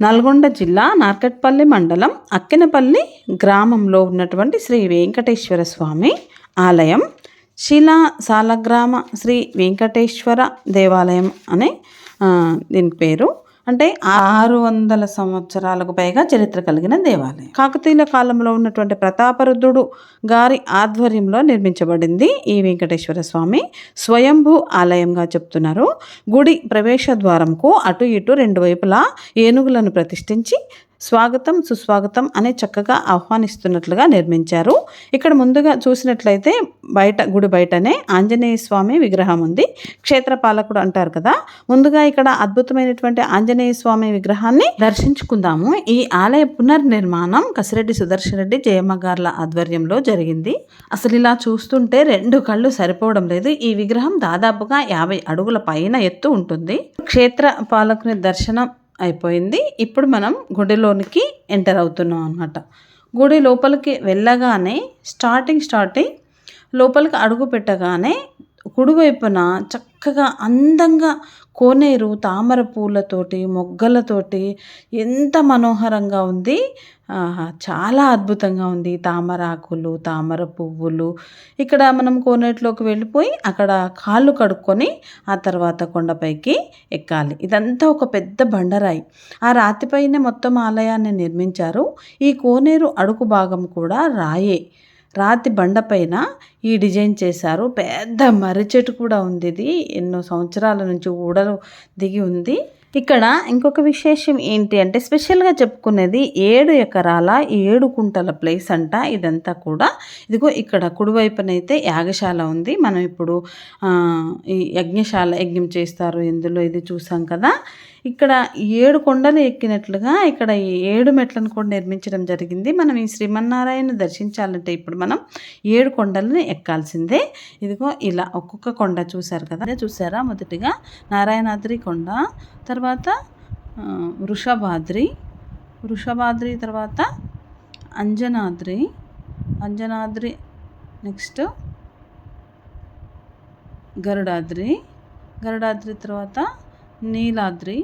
నల్గొండ జిల్లా నార్కట్పల్లి మండలం అక్కెనపల్లి గ్రామంలో ఉన్నటువంటి శ్రీ వెంకటేశ్వర స్వామి ఆలయం. శిలా సాలగ్రామ శ్రీ వెంకటేశ్వర దేవాలయం అనే దీని పేరు. అంటే ఆరు వందల సంవత్సరాలకు పైగా చరిత్ర కలిగిన దేవాలయం. కాకతీయుల కాలంలో ఉన్నటువంటి ప్రతాపరుద్రుడు గారి ఆధ్వర్యంలో నిర్మించబడింది ఈ వెంకటేశ్వర స్వామి స్వయంభూ ఆలయంగా చెప్తున్నారు. గుడి ప్రవేశ ద్వారంకు అటు ఇటు రెండు వైపులా ఏనుగులను ప్రతిష్ఠించి స్వాగతం సుస్వాగతం అనే చక్కగా ఆహ్వానిస్తున్నట్లుగా నిర్మించారు. ఇక్కడ ముందుగా చూసినట్లయితే బయట గుడి బయటనే ఆంజనేయ స్వామి విగ్రహం ఉంది. క్షేత్రపాలకుడు అంటారు కదా. ముందుగా ఇక్కడ అద్భుతమైనటువంటి ఆంజనేయ స్వామి విగ్రహాన్ని దర్శించుకుందాము. ఈ ఆలయ పునర్నిర్మాణం కసిరెడ్డి సుదర్శన్ రెడ్డి జయమ్మ గార్ల ఆధ్వర్యంలో జరిగింది. అసలు ఇలా చూస్తుంటే రెండు కళ్ళు సరిపోవడం లేదు. ఈ విగ్రహం దాదాపుగా యాభై అడుగుల పైన ఎత్తు ఉంటుంది. క్షేత్ర పాలకుని దర్శనం అయిపోయింది. ఇప్పుడు మనం గుడిలోనికి ఎంటర్ అవుతున్నాం అనమాట గుడి లోపలికి వెళ్ళగానే స్టార్టింగ్ స్టార్టింగ్ లోపలికి అడుగు పెట్టగానే కుడివైపున చక్కగా అందంగా కోనేరు తామర పూలతోటి మొగ్గలతోటి ఎంత మనోహరంగా ఉంది. చాలా అద్భుతంగా ఉంది. తామరాకులు తామర పువ్వులు. ఇక్కడ మనం కోనేటిలోకి వెళ్ళిపోయి అక్కడ కాళ్ళు కడుక్కొని ఆ తర్వాత కొండపైకి ఎక్కాలి. ఇదంతా ఒక పెద్ద బండరాయి. ఆ రాతిపైనే మొత్తం ఆలయాన్ని నిర్మించారు. ఈ కోనేరు అడుగు భాగం కూడా రాయే రాతి బండపైన ఈ డిజైన్ చేశారు. పెద్ద మర్రి చెట్టు కూడా ఉంది ఇది. ఎన్నో సంవత్సరాల నుంచి ఊడలు దిగి ఉంది. ఇక్కడ ఇంకొక విశేషం ఏంటి అంటే స్పెషల్గా చెప్పుకునేది ఏడు ఎకరాల ఏడు కుంటల ప్లేస్ అంట. ఇదంతా కూడా ఇదిగో ఇక్కడ కుడివైపునైతే యాగశాల ఉంది. మనం ఇప్పుడు ఈ యజ్ఞశాల యజ్ఞం చేస్తారు. ఇందులో ఇది చూసాం కదా. ఇక్కడ ఏడు కొండలు ఎక్కినట్లుగా ఇక్కడ ఏడు మెట్లను కూడా నిర్మించడం జరిగింది. మనం ఈ శ్రీమన్నారాయణ దర్శించాలంటే ఇప్పుడు మనం ఏడు కొండలను ఎక్కాల్సిందే. ఇదిగో ఇలా ఒక్కొక్క కొండ చూశారు కదా? అదే చూసారా మొదటిగా నారాయణాద్రి కొండ తర్వాత వృషభాద్రి వృషభాద్రి తర్వాత అంజనాద్రి అంజనాద్రి నెక్స్ట్ గరుడాద్రి గరుడాద్రి తర్వాత నీలాద్రి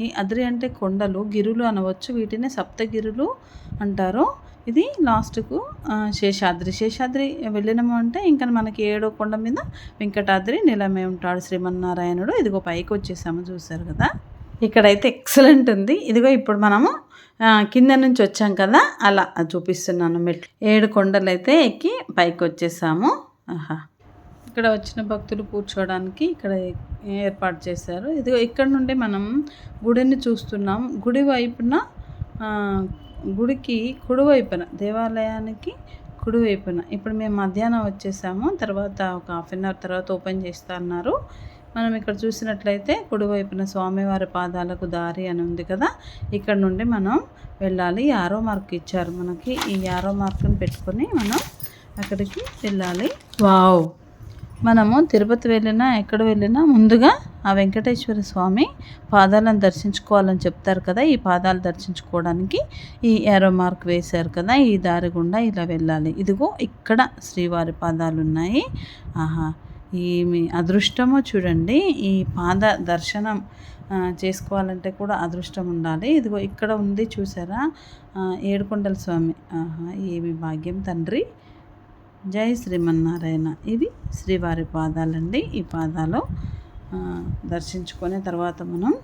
ఈ అద్రి అంటే కొండలు గిరులు అనవచ్చు. వీటిని సప్తగిరులు అంటారు. ఇది లాస్ట్కు శేషాద్రి. శేషాద్రి వెళ్ళినాము అంటే ఇంకా మనకి ఏడో కొండ మీద వెంకటాద్రి నిలమే ఉంటాడు శ్రీమన్నారాయణుడు. ఇదిగో పైకి వచ్చేసాము చూసారు కదా. ఇక్కడైతే ఎక్సలెంట్ ఉంది. ఇదిగో ఇప్పుడు మనము కింద నుంచి వచ్చాం కదా. అలా చూపిస్తున్నాను మెట్లు. ఏడు కొండలు అయితే ఎక్కి పైకి వచ్చేసాము. ఆహా. ఇక్కడ వచ్చిన భక్తులు కూర్చోవడానికి ఇక్కడ ఏర్పాటు చేశారు. ఇది ఇక్కడ నుండి మనం గుడిని చూస్తున్నాం. గుడి వైపున గుడికి కుడివైపున దేవాలయానికి కుడివైపున. ఇప్పుడు మేము మధ్యాహ్నం వచ్చేసాము. తర్వాత ఒక హాఫ్ అన్ అవర్ తర్వాత ఓపెన్ చేస్తా అన్నారు. మనం ఇక్కడ చూసినట్లయితే కుడివైపున స్వామివారి పాదాలకు దారి అని ఉంది కదా. ఇక్కడ నుండి మనం వెళ్ళాలి. యారో మార్క్ ఇచ్చారు మనకి. ఈ యారో మార్క్ని పెట్టుకొని మనం అక్కడికి వెళ్ళాలి. వావ్! మనము తిరుపతి వెళ్ళినా ఎక్కడ వెళ్ళినా ముందుగా ఆ వెంకటేశ్వర స్వామి పాదాలను దర్శించుకోవాలని చెప్తారు కదా ఈ పాదాలు దర్శించుకోవడానికి ఈ ఏరో మార్క్ వేశారు కదా ఈ దారి గుండా ఇలా వెళ్ళాలి. ఇదిగో ఇక్కడ శ్రీవారి పాదాలు ఉన్నాయి ఆహా ఈ మీ అదృష్టము చూడండి. ఈ పాద దర్శనం చేసుకోవాలంటే కూడా అదృష్టం ఉండాలి. ఇదిగో ఇక్కడ ఉంది చూసారా? ఏడుకొండల స్వామి. ఆహా ఏమి భాగ్యం తండ్రి. జై శ్రీమన్నారాయణ. ఇవి శ్రీవారి పాదాలండి. ఈ పాదాలు ఆ, దర్శించుకొని తర్వాత మనం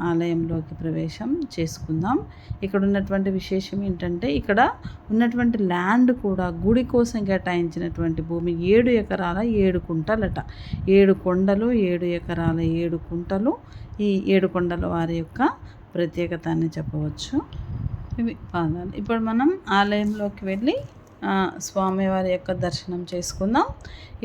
ఆలయంలోకి ప్రవేశం చేసుకుందాం. ఇక్కడ ఉన్నటువంటి విశేషం ఏంటంటే ఇక్కడ ఉన్నటువంటి ల్యాండ్ కూడా గుడి కోసం కేటాయించినటువంటి భూమి ఏడు ఎకరాల ఏడు కుంటలట. ఏడు కొండలు ఏడు ఎకరాల ఏడు కుంటలు. ఈ ఏడు కొండల వారి యొక్క ప్రత్యేకత అని చెప్పవచ్చు. ఇవి పాదాలు. ఇప్పుడు మనం ఆలయంలోకి వెళ్ళి స్వామివారి యొక్క దర్శనం చేసుకుందాం.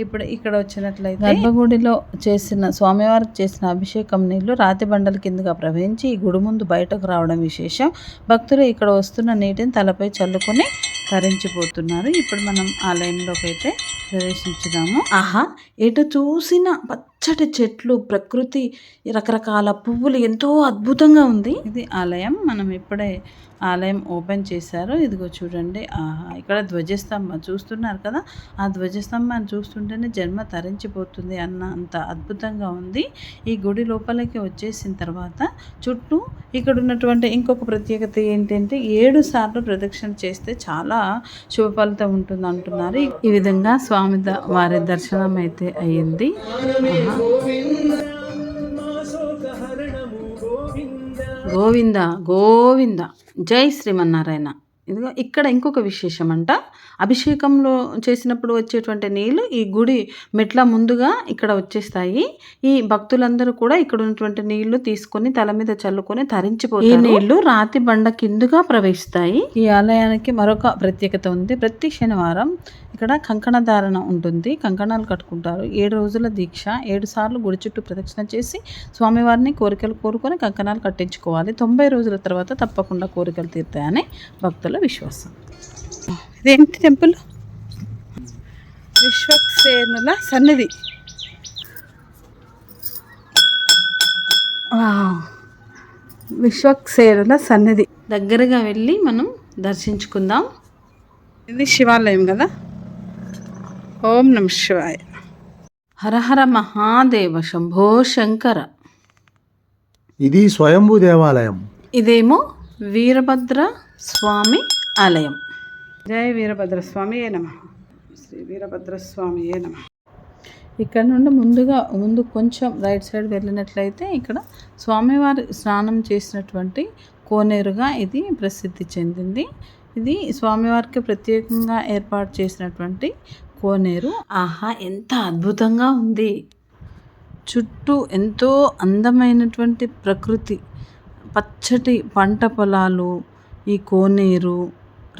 ఇప్పుడు ఇక్కడ వచ్చినట్లయితే గర్భగుడిలో చేసిన స్వామివారికి చేసిన అభిషేకం నీళ్ళు రాతి బండల కిందగా ప్రవహించి ఈ గుడి ముందు బయటకు రావడం విశేషం. భక్తులు ఇక్కడ వస్తున్న నీటిని తలపై చల్లుకొని తరించిపోతున్నారు. ఇప్పుడు మనం ఆలయంలోకి అయితే ప్రవేశించుదాము. ఆహా. ఎటు చూసిన పచ్చటి చెట్లు ప్రకృతి రకరకాల పువ్వులు ఎంతో అద్భుతంగా ఉంది. ఇది ఆలయం. మనం ఇప్పుడే ఆలయం ఓపెన్ చేశారు. ఇదిగో చూడండి. ఆహా. ఇక్కడ ధ్వజస్తంభం చూస్తున్నారు కదా? ఆ ధ్వజస్తంభాన్ని చూస్తుంటేనే జన్మ తరించిపోతుంది అన్న అంత అద్భుతంగా ఉంది. ఈ గుడి లోపలికి వచ్చేసిన తర్వాత చుట్టూ ఇక్కడ ఉన్నటువంటి ఇంకొక ప్రత్యేకత ఏంటంటే ఏడు సార్లు ప్రదక్షిణ చేస్తే చాలా శుభ ఫలితం ఉంటుంది అంటున్నారు. ఈ విధంగా స్వామి స్వామి వారి దర్శనం అయితే అయ్యింది. గోవింద గోవింద. జై శ్రీమన్నారాయణ. ఇదిగో ఇక్కడ ఇంకొక విశేషం అంట అభిషేకంలో చేసినప్పుడు వచ్చేటువంటి నీళ్ళు ఈ గుడి మెట్ల ముందుగా ఇక్కడ వచ్చేస్తాయి. ఈ భక్తులందరూ కూడా ఇక్కడ ఉన్నటువంటి నీళ్ళు తీసుకొని తల మీద చల్లుకొని తరించిపోతారు. ఈ నీళ్ళు రాతి బండ కిందుగా ప్రవేశిస్తాయి. ఈ ఆలయానికి మరొక ప్రత్యేకత ఉంది. ప్రతి శనివారం ఇక్కడ కంకణ ధారణ ఉంటుంది. కంకణాలు కట్టుకుంటారు. ఏడు రోజుల దీక్ష ఏడు సార్లు గుడి చుట్టూ ప్రదక్షిణ చేసి స్వామివారిని కోరికలు కోరుకొని కంకణాలు కట్టించుకోవాలి. తొంభై రోజుల తర్వాత తప్పకుండా కోరికలు తీరుతాయని భక్తుల విశ్వాసం. ఇదేంటి టెంపుల్? విశ్వక్సేనుల సన్నిధి. విశ్వక్సేనుల సన్నిధి. దగ్గరగా వెళ్ళి మనం దర్శించుకుందాం. ఇది శివాలయం కదా? ఓం నమ శివాయ. హర హర మహాదేవ శంభో శంకర. ఇది స్వయంభూ దేవాలయం. ఇదేమో వీరభద్ర స్వామి ఆలయం. జయ వీరభద్ర స్వామి ఏ నమ. శ్రీ వీరభద్ర స్వామి ఏ నమ. ఇక్కడ నుండి ముందుగా ముందు కొంచెం రైట్ సైడ్ వెళ్ళినట్లయితే ఇక్కడ స్వామివారి స్నానం చేసినటువంటి కోనేరుగా ఇది ప్రసిద్ధి చెందింది. ఇది స్వామివారికి ప్రత్యేకంగా ఏర్పాటు చేసినటువంటి కోనేరు ఆహా ఎంత అద్భుతంగా ఉంది. చుట్టూ ఎంతో అందమైనటువంటి ప్రకృతి. పచ్చటి పంట పొలాలు ఈ కోనేరు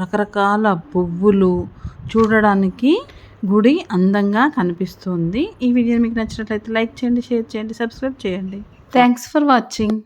రకరకాల పువ్వులు చూడడానికి గుడి అందంగా కనిపిస్తుంది. ఈ వీడియో మీకు నచ్చినట్లయితే లైక్ చేయండి షేర్ చేయండి సబ్స్క్రైబ్ చేయండి. Thanks for watching